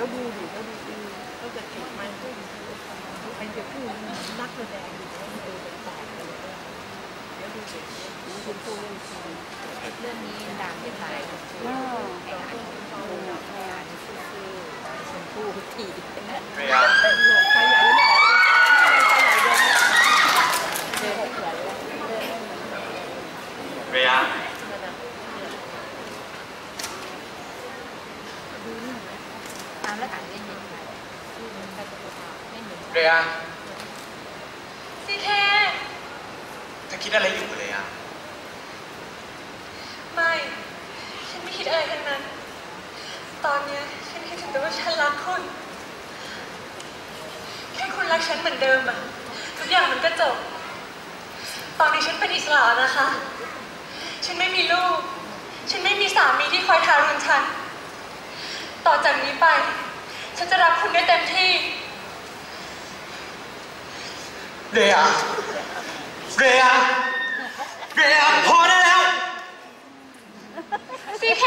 ดี๋ยวดูดิแล้วดูดิเขาจะติดไหมใครจะพูดนักแสดงอยู่แล้วมันดูเป็นแตกเลยเดี๋ยวดูดิคุณตู้เล่นทีวีเรื่องนี้ดังจะตายว้าวไอ้อ่านไอ้อ่านซื่อๆชมพู่ทีเรียใครใหญ่ไม่ออกใครใหญ่เดินเดินเหมือนเลยเดินเหมือนเรีย ตามแล้วอ่านไม่เห็นใครไม่ เห็นเรียซีเคเธอคิดอะไรอยู่เลยอะไม่ ฉันไม่คิดอะไรทั้งนั้น ตอนเนี้ยฉันคิดถึงแต่ว่าฉันรักคุณ แค่คุณรักฉันเหมือนเดิมอะทุกอย่างมันก็จบ ตอนนี้ฉันเป็นอิสระแล้วนะคะ ฉันไม่มีลูก ฉันไม่มีสามีที่คอยทารุณฉัน ต่อจากนี้ไป ฉันจะรักคุณได้เต็มที่ เรียเรียเรียพอได้แล้วซีเค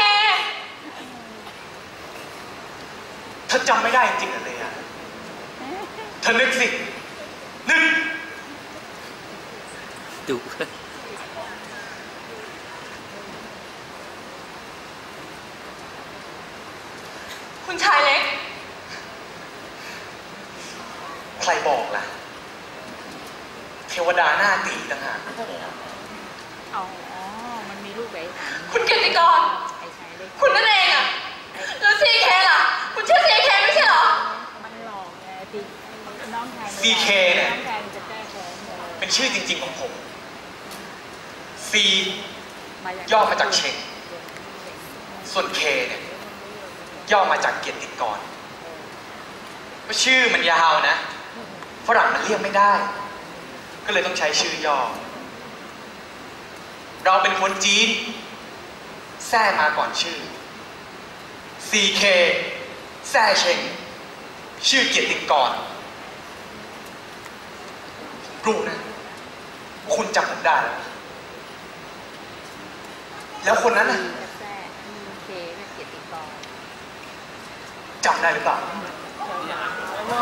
เธอจำไม่ได้จริงๆเหรอเรียเธอนึกสินึกดุคุณชายเล็ก ใครบอกล่ะ เทวดาหน้าตีต่างหากอ๋อ มันมีรูปไอ้อ่านคุณเกียรติกรไอ้ชายเล็กคุณนั่นเองอะแล้วซีเคล่ะ คุณชื่อซีเคไม่ใช่เหรอ มันหลอกไงติน้องชาย CK เนี่ยน้องชายมันจะแก้แค้นเลยเป็นชื่อจริง ๆ ของผม C มาจากย่อมาจากเชงส่วน K เนี่ยย่อมาจากเกียรติกรก็ชื่อมันยาวนะ ฝรั่งมันเรียกไม่ได้ ก็เลยต้องใช้ชื่อย่อ เราเป็นคนจีนแท้มาก่อนชื่อ CK แท้เชงชื่อเกียรติกรรู้นะว่าคุณจำผมได้ แล้วคนนั้นน่ะก็แท้เคก็เกียรติกรจำได้หรือเปล่า อ๋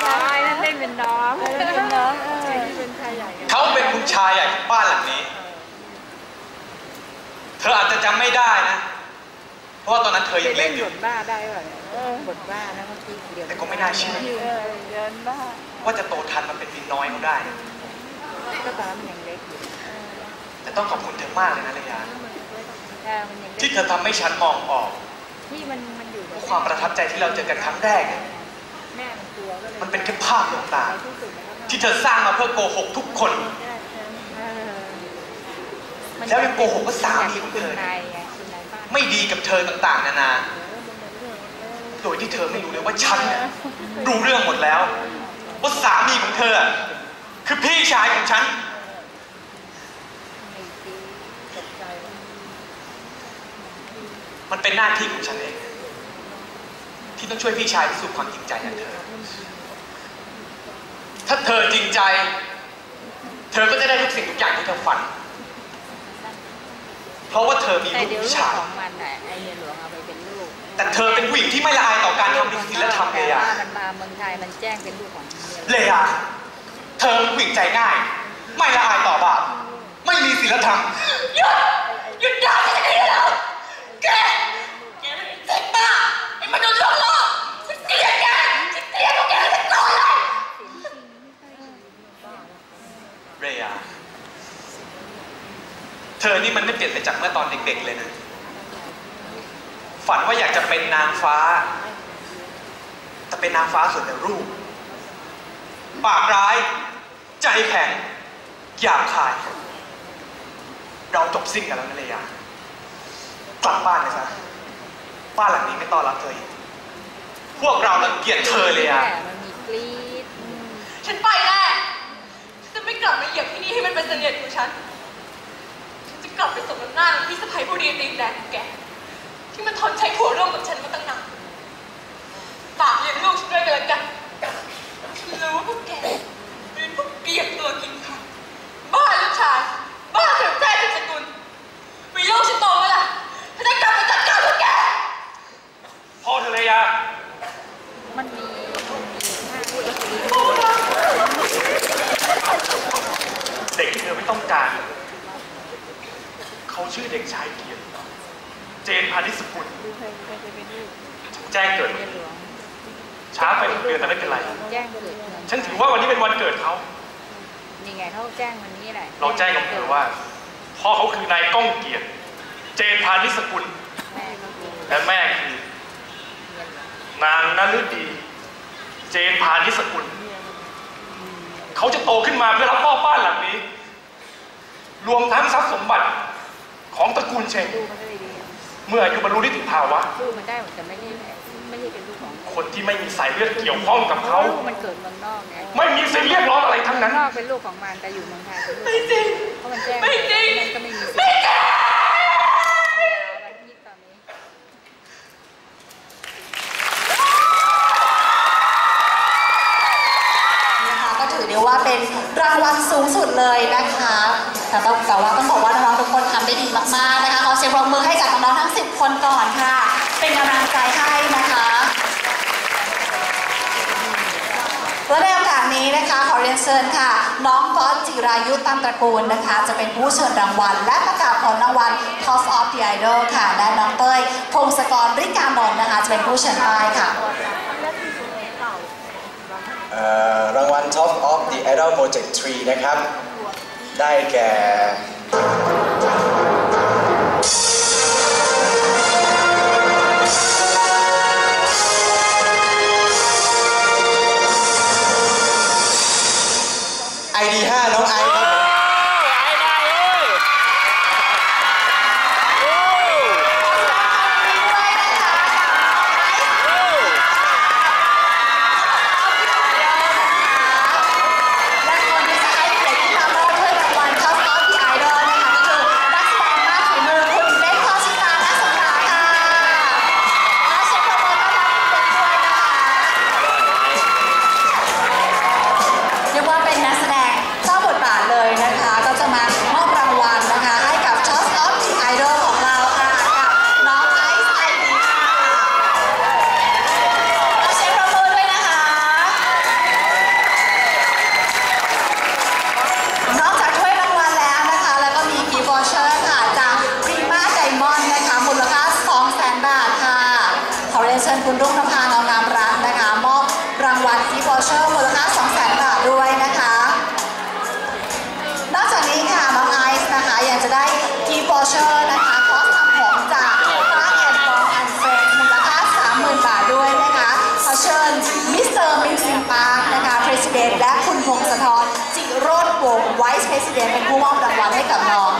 อไอ้นั่นเล่นเป็นน้อง เป็นน้องเออเป็นชายใหญ่กัน เขาเป็นคุณชายใหญ่ของบ้านหลังนี้ เธออาจจะจำไม่ได้นะ เพราะว่าตอนนั้นเธอยังเล็กอยู่ บทบ้าได้ป่ะเนี่ยบทบ้านะเมื่อกี้เดี๋ยวแต่ก็ไม่น่าเชื่อ เออเดินบ้าว่าจะโตทันมาเป็นมินน้อยเขาได้นะก็ตอนนั้นมันยังเล็กอยู่แต่ต้องขอบคุณเธอมากเลยนะเลยาเออมันยังเล็กที่เธอทำให้ฉันมองออกที่มันมันอยู่กับความประทับใจที่เราเจอกันครั้งแรกเนี่ยแม่มันกลัวก็เลยมันเป็นแค่ภาพลวงตาไปที่สุดแล้วก็ที่เธอสร้างมาเพื่อโกหกทุกคน เออมัน แล้วยังโกหกว่าสามีของเธอคุณนายไงคุณนายบ้านไม่ดีกับเธอต่าง ๆ นานา โดยที่เธอไม่รู้เลยว่าฉันเนี่ยรู้เรื่องหมดแล้ว ว่าสามีของเธออะคือพี่ชายของฉันไม่ดีตกใจมันเป็นหน้าที่ของฉันเอง ที่ต้องช่วยพี่ชายพิสูจน์ความจริงใจของเธอ ถ้าเธอจริงใจ เธอก็จะได้ทุกสิ่งทุกอย่างที่เธอฝัน เพราะว่าเธอมีแต่ลูกเดี๋ยวลูผู้กชายของมันน่ะไอเมียหลวงเอาไปเป็นลูก แต่เธอเป็นผู้หญิงที่ไม่ละอายต่อการทำผิดศีลธรรมเลยแต่อะว่ามันมาเมืองไทยมันแจ้งเป็นลูกของเมียหลวงเลยอะเธอเป็นผู้หญิงใจง่าย ไม่ละอายต่อบาปไม่มีศีลธรรมหยุดหยุดด่าฉันได้แล้วแกแกมันเจ็บบ้าไอ้มนุษย์โลกโลกฉันเกลียดแกฉันเกลียดพวกแกฉันโกรธเลย เรียเธอนี่มันไม่เปลี่ยนไปจากเมื่อตอนเด็ก ๆ เลยนะ ฝันว่าอยากจะเป็นนางฟ้า แต่เป็นนางฟ้าส่วนแต่รูป ปากร้าย ใจแข็งหยาบคาย เราจบสิ้นกันแล้วนะเลยากลับบ้านเลยซะบ้านหลังนี้ไม่ต้อนรับเธออีกพวกเรารังเกียจเธอเลยอะแต่มันมีกรี๊ดอืมฉันไปแน่ฉันจะไม่กลับมาเหยียบที่นี่ให้มันเป็นเสนียดของฉันฉันจะ กลับไปสมน้ำหน้าพี่สะพ้ายผู้ดีตีนแดงของแก ที่มันทนใช้ผัวร่วมกับฉันมาตั้งนานฝากเลี้ยงลูกฉันด้วยเลยกันรู้ว่าพวกแกเป็นพวกเปียกตัวกินค่ะ บ้าลูกชาย บ้าถึงแจ้ถึงสกุลมีลูกฉันโตแล้วล่ะฉันจะกลับไปจัดการพวกแกพ่อเธอเลยยามันมีเด็กที่เธอไม่ต้องการ เขาชื่อเด็กชายเกียรติเจนพานิชสกุลดูเคยเคยเป็นลูกแจ้งเกิดเมียหลวงช้าไปหนึ่งเดือนแต่ไม่เป็นไร แจ้งเกิดเมืองฉันถือว่าวันนี้เป็นวันเกิดเขานี่ไงเขาแจ้งวันนี้แหละเราแจ้งกับเธอว่าพ่อเขาคือนายก้องเกียรติ เจนพานิชสกุลแม่ก็คือและแม่คือเมียหลวงนางนฤดี เจนพานิชสกุล เขาจะโตขึ้นมาเพื่อรับพ่อบ้านหลังนี้ รวมทั้งทรัพย์สมบัติ ของตระกูลเชงลูกมันก็เลยดีเมื่ออายุบรรลุนิติภาวะ ลูกมันได้หมดแต่ไม่ใช่ไม่ใช่เป็นลูกของคนที่ไม่มีสายเลือดเกี่ยวข้องกับเขา ลูกมันเกิดเมืองนอกไงไม่มีสิทธิ์เรียกร้องอะไรทั้งเมืนั้องน นอกเป็นลูกของมันแต่อยู่เมืองไทยเป็นลูกไม่จริงเพราะมันแจ้งไม่จริง มันก็ไม่มีสิทธิ์ มือให้กับน้องๆทั้ง 10 คนก่อนค่ะ เป็นกำลังใจให้นะคะและในโอกาสนี้นะคะขอเรียนเชิญค่ะ น้องก๊อตจิรายุตัมตระกูลนะคะ จะเป็นผู้เชิญรางวัล และประกาศผลรางวัล Toss of the Idol ค่ะ และน้องเต้ยพงศกรริกานนท์นะคะ จะเป็นผู้เชิญป้ายค่ะรางวัล Top of the Idol Project 3 นะครับ ได้แก่ วเชอร์มูลค่า200,000 บาทด้วยนะคะ นอกจากนี้ค่ะน้องไอซ์นะคะยังจะได้กิฟต์วเชอร์นะคะคอสทำผมจากฟ้าแอนด์บอลแอนเฟนมูลค่า30,000 บาทด้วยนะคะขอเชิญมิสเตอร์มิวสิกปาร์คนะคะประธานและคุณพงศธรจิโรธวงไวส์ประธานเป็นผู้มอบรางวัลให้กับน้อง